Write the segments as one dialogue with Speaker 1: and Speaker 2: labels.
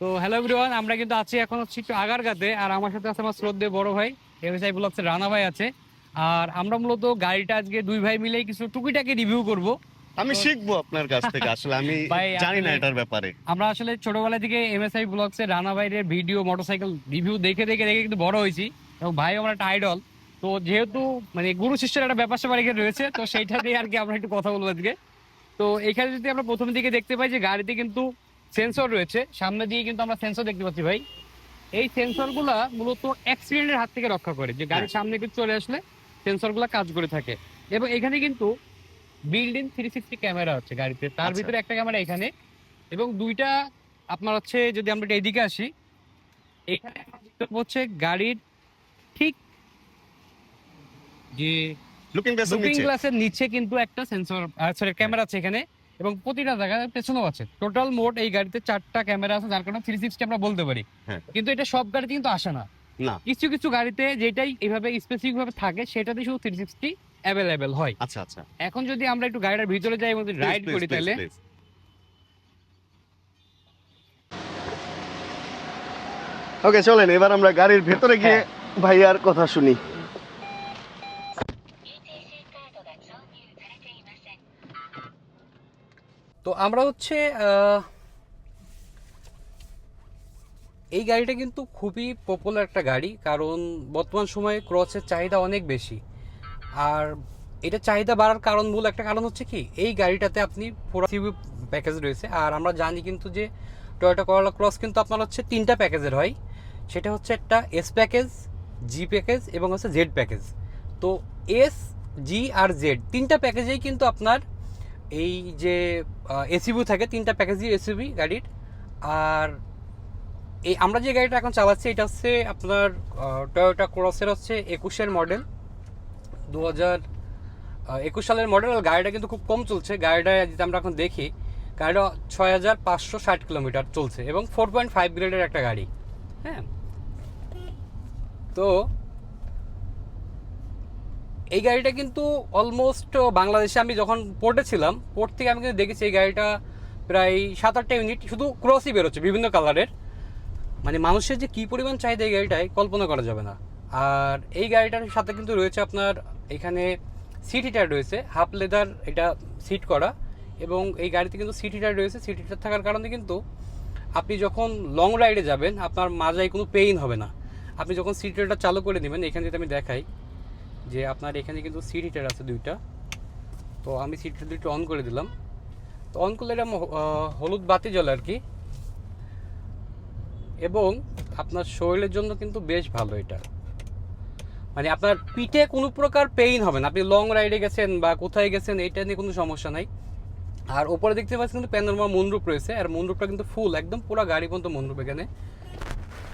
Speaker 1: তো hello everyone আমরা কিন্তু আছি এখন হচ্ছে একটু আগারগাতে আর আমার সাথে আছে আমার শ্রদ্ধে বড় ভাই এমএসআই ব্লগসের রানা ভাই আছে। আর আমরা মূলত গাড়িটা আজকে দুই ভাই মিলে কিছু টুকিটাকি রিভিউ করব।
Speaker 2: আমি শিখব আপনার কাছ থেকে আসলে আমি জানি না এটার ব্যাপারে।
Speaker 1: আমরা আসলে ছোটবেলা থেকে এমএসআই ব্লগসের রানা ভাইয়ের ভিডিও মোটরসাইকেল রিভিউ দেখে দেখে দেখে কিন্তু বড় হয়েছি এবং ভাই আমার একটা আইডল তো যেহেতু মানে গুরু শিষ্যের একটা ব্যাপার স্যাপার এখানে রয়েছে তো সেইটা দিয়ে আর কি আমরা একটু কথা বলব আজকে। তো এখানে যদি আমরা প্রথম দিকে দেখতে পাই যে গাড়িতে কিন্তু সেন্সর রয়েছে। সামনে দিয়ে কিন্তু আমরা সেন্সর দেখতে পাচ্ছি ভাই। এই সেন্সরগুলা মূলত অ্যাক্সিডেন্টের হাত থেকে রক্ষা করে। যে গাড়ির সামনে কিছু চলে আসলে সেন্সরগুলো কাজ করে থাকে। এবং এখানে কিন্তু বিল্ডিং থ্রি সিক্সটি ক্যামেরা হচ্ছে গাড়িতে। তার
Speaker 2: আচ্ছা।
Speaker 1: ভিতরে একটা ক্যামেরা এখানে। এবং দুইটা আপনার হচ্ছে যদি আমরা এদিকে আসি এখানে হচ্ছে গাড়ির ঠিক যে
Speaker 2: লুকিং গ্লাসের নিচে।
Speaker 1: কিন্তু একটা সেন্সর সরি ক্যামেরা আছে এখানে। এবং প্রতিটা জায়গায় পেছনেও আছে। টোটাল মোট এই গাড়িতে চারটা ক্যামেরা আছে যার কারণে থ্রি সিক্সটি আমরা বলতে পারি।
Speaker 2: হ্যাঁ।
Speaker 1: কিন্তু এটা সব গাড়িতে কিন্তু আসে না।
Speaker 2: না।
Speaker 1: কিছু কিছু গাড়িতে যেটাই এইভাবে স্পেসিফিক ভাবে থাকে সেটাতে শুধু থ্রি সিক্সটি অ্যাভেলেবেল হয়।
Speaker 2: আচ্ছা আচ্ছা।
Speaker 1: এখন যদি আমরা একটু গাড়িটার ভিতরে যাই এবং রাইড করি তাহলে।
Speaker 2: ওকে চলেন এবার আমরা গাড়ির ভেতরে গিয়ে
Speaker 1: হ্যাঁ।
Speaker 2: ভাইয়ার কথা শুনি।
Speaker 1: তো আমরা হচ্ছে এই গাড়িটা কিন্তু খুবই পপুলার একটা গাড়ি, কারণ বর্তমান সময়ে ক্রসের চাহিদা অনেক বেশি। আর এটা চাহিদা বাড়ার কারণ মূল একটা কারণ হচ্ছে কি, এই গাড়িটাতে আপনি পুরো প্যাকেজ রয়েছে। আর আমরা জানি কিন্তু যে টয়োটা করলা ক্রস কিন্তু আপনার হচ্ছে তিনটা প্যাকেজের হয়। সেটা হচ্ছে একটা এস প্যাকেজ জি প্যাকেজ এবং হচ্ছে জেড প্যাকেজ তো এস জি আর জেড তিনটা প্যাকেজেই কিন্তু আপনার এই যে এসিবি থাকে, তিনটা প্যাকেজই এসিবি গাড়ির। আর এই আমরা যে গাড়িটা এখন চালাচ্ছি, এটা হচ্ছে আপনার টয়োটা ক্রসের হচ্ছে একুশের মডেল দু হাজার একুশ সালের মডেল আর গাড়িটা কিন্তু খুব কম চলছে। গাড়িটা যদি আমরা এখন দেখি, গাড়িটা ছয় হাজার পাঁচশো ষাট কিলোমিটার চলছে এবং ফোর পয়েন্ট ফাইভ গ্রেডের একটা গাড়ি। হ্যাঁ? তো এই গাড়িটা কিন্তু অলমোস্ট বাংলাদেশে আমি যখন পোর্টে ছিলাম পোর্ট থেকে আমি কিন্তু দেখেছি এই গাড়িটা প্রায় সাত আটটা ইউনিট শুধু ক্রসই বেরোচ্ছে বিভিন্ন কালারের মানে মানুষের যে কী পরিমাণ চাহিদা এই গাড়িটায় কল্পনা করা যাবে না। আর এই গাড়িটার সাথে কিন্তু রয়েছে আপনার এখানে সিট হিটার রয়েছে হাফ লেদার এটা সিট করা এবং এই গাড়িতে কিন্তু সিট হিটার রয়েছে। সিট হিটার থাকার কারণে কিন্তু আপনি যখন লং রাইডে যাবেন, আপনার মাজায় কোনো পেইন হবে না। আপনি যখন সিট হিটারটা চালু করে নেবেন, এখানে যদি আমি দেখাই। যে আপনার এখানে কিন্তু সিট হিটার আছে দুইটা। তো আমি সিট হিটার দুইটা অন করে দিলাম। তো অন করলে এটা হলুদ বাতি জ্বলে আর কি। এবং আপনার শরীরের জন্য কিন্তু বেশ ভালো এটা। মানে আপনার পিঠে কোনো প্রকার পেইন হবে না। আপনি লং রাইডে গেছেন বা কোথায় গেছেন, এটা নিয়ে কোনো সমস্যা নাই। আর ওপরে দেখতে পাচ্ছেন কিন্তু প্যানোরমা মনরূপ রয়েছে। আর মনরূপটা কিন্তু ফুল একদম পুরো গাড়ি পর্যন্ত মনরূপ এখানে।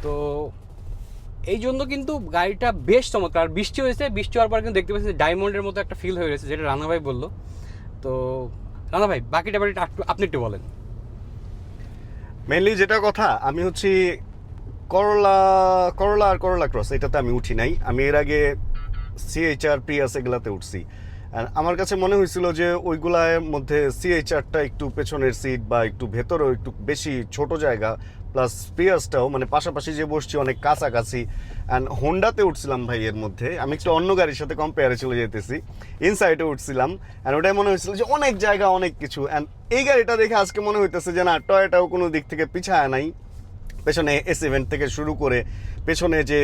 Speaker 1: তো এই জন্য কিন্তু গাড়িটা বেশ চমৎকার। বৃষ্টি হয়েছে, বৃষ্টি হওয়ার পর কিন্তু দেখতে পাচ্ছেন ডায়মন্ডের মতো একটা ফিল হয়ে রয়েছে যেটা রানা ভাই বলল। তো রানা ভাই বাকিটা বাড়িটা আপনি একটু বলেন।
Speaker 2: মেনলি যেটা কথা, আমি হচ্ছি করলা করলা আর করলা ক্রস এটাতে আমি উঠি নাই। আমি এর আগে সিএইচআর প্রিয়াস এগুলাতে উঠছি। আমার কাছে মনে হয়েছিল যে ওইগুলার মধ্যে সিএইচআরটা একটু পেছনের সিট বা একটু ভেতরেও একটু বেশি ছোট জায়গা প্লাস প্রিয়াসটাও মানে পাশাপাশি যে বসছি অনেক কাছাকাছি। অ্যান্ড হোন্ডাতে উঠছিলাম ভাই এর মধ্যে। আমি একটু অন্য গাড়ির সাথে কম্পেয়ারে চলে যেতেছি। ইনসাইডে উঠছিলাম। অ্যান্ড ওটাই মনে হয়েছিল যে অনেক জায়গা, অনেক কিছু। অ্যান্ড এই গাড়িটা দেখে আজকে মনে হইতেছে যে, না টয়টাও কোনো দিক থেকে পিছায় নাই। পেছনে এস ইভেন্ট থেকে শুরু করে পেছনে যে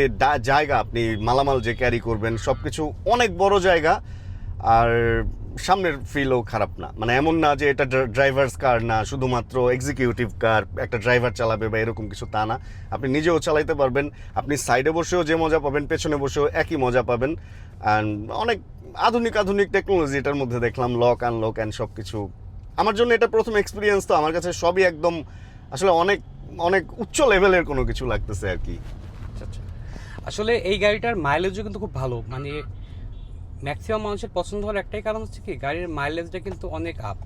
Speaker 2: জায়গা আপনি মালামাল যে ক্যারি করবেন সব কিছু অনেক বড় জায়গা। আর সামনের ফিলও খারাপ না। মানে এমন না যে এটা ড্রাইভার্স কার না, শুধুমাত্র এক্সিকিউটিভ কার একটা ড্রাইভার চালাবে বা এরকম কিছু তা না। আপনি নিজেও চালাইতে পারবেন, আপনি সাইডে বসেও যে মজা পাবেন, পেছনে বসেও একই মজা পাবেন। অ্যান্ড অনেক আধুনিক আধুনিক টেকনোলজি এটার মধ্যে দেখলাম লক আনলক অ্যান্ড সব কিছু আমার জন্য এটা প্রথম এক্সপিরিয়েন্স তো আমার কাছে সবই একদম, আসলে অনেক অনেক উচ্চ লেভেলের কোনো কিছু লাগতেছে আর কি।
Speaker 1: আচ্ছা আচ্ছা। আসলে এই গাড়িটার মাইলেজও কিন্তু খুব ভালো। মানে ম্যাক্সিমাম মানুষের পছন্দ হওয়ার একটাই কারণ হচ্ছে কি, গাড়ির মাইলেজটা কিন্তু অনেক আপ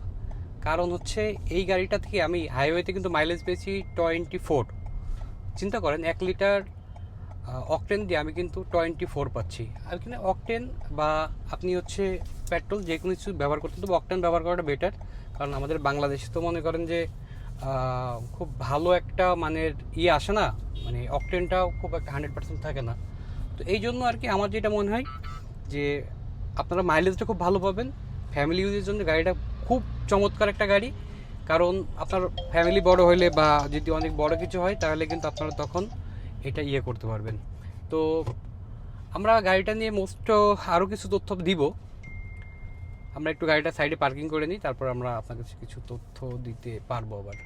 Speaker 1: কারণ হচ্ছে এই গাড়িটা থেকে আমি হাইওয়েতে কিন্তু মাইলেজ পেয়েছি টোয়েন্টি ফোর চিন্তা করেন, এক লিটার অকটেন দিয়ে আমি কিন্তু টোয়েন্টি ফোর পাচ্ছি। আর এখানে অকটেন বা আপনি হচ্ছে পেট্রোল যে কোনো কিছু ব্যবহার করতে তবে অকটেন ব্যবহার করাটা বেটার কারণ আমাদের বাংলাদেশে তো মনে করেন যে খুব ভালো একটা মানের ইয়ে আসে না মানে অকটেনটাও খুব একটা হান্ড্রেড পার্সেন্ট থাকে না। তো এই জন্য আর কি আমার যেটা মনে হয় যে আপনারা মাইলেজটা খুব ভালো পাবেন। ফ্যামিলি ইউজের জন্য গাড়িটা খুব চমৎকার একটা গাড়ি। কারণ আপনার ফ্যামিলি বড় হলে বা যদি অনেক বড় কিছু হয়, তাহলে কিন্তু আপনারা তখন এটা ইয়ে করতে পারবেন। তো আমরা গাড়িটা নিয়ে মোস্ট আরও কিছু তথ্য দিব। আমরা একটু গাড়িটা সাইডে পার্কিং করে নিই, তারপর আমরা আপনার কাছে কিছু তথ্য দিতে পারব আবার।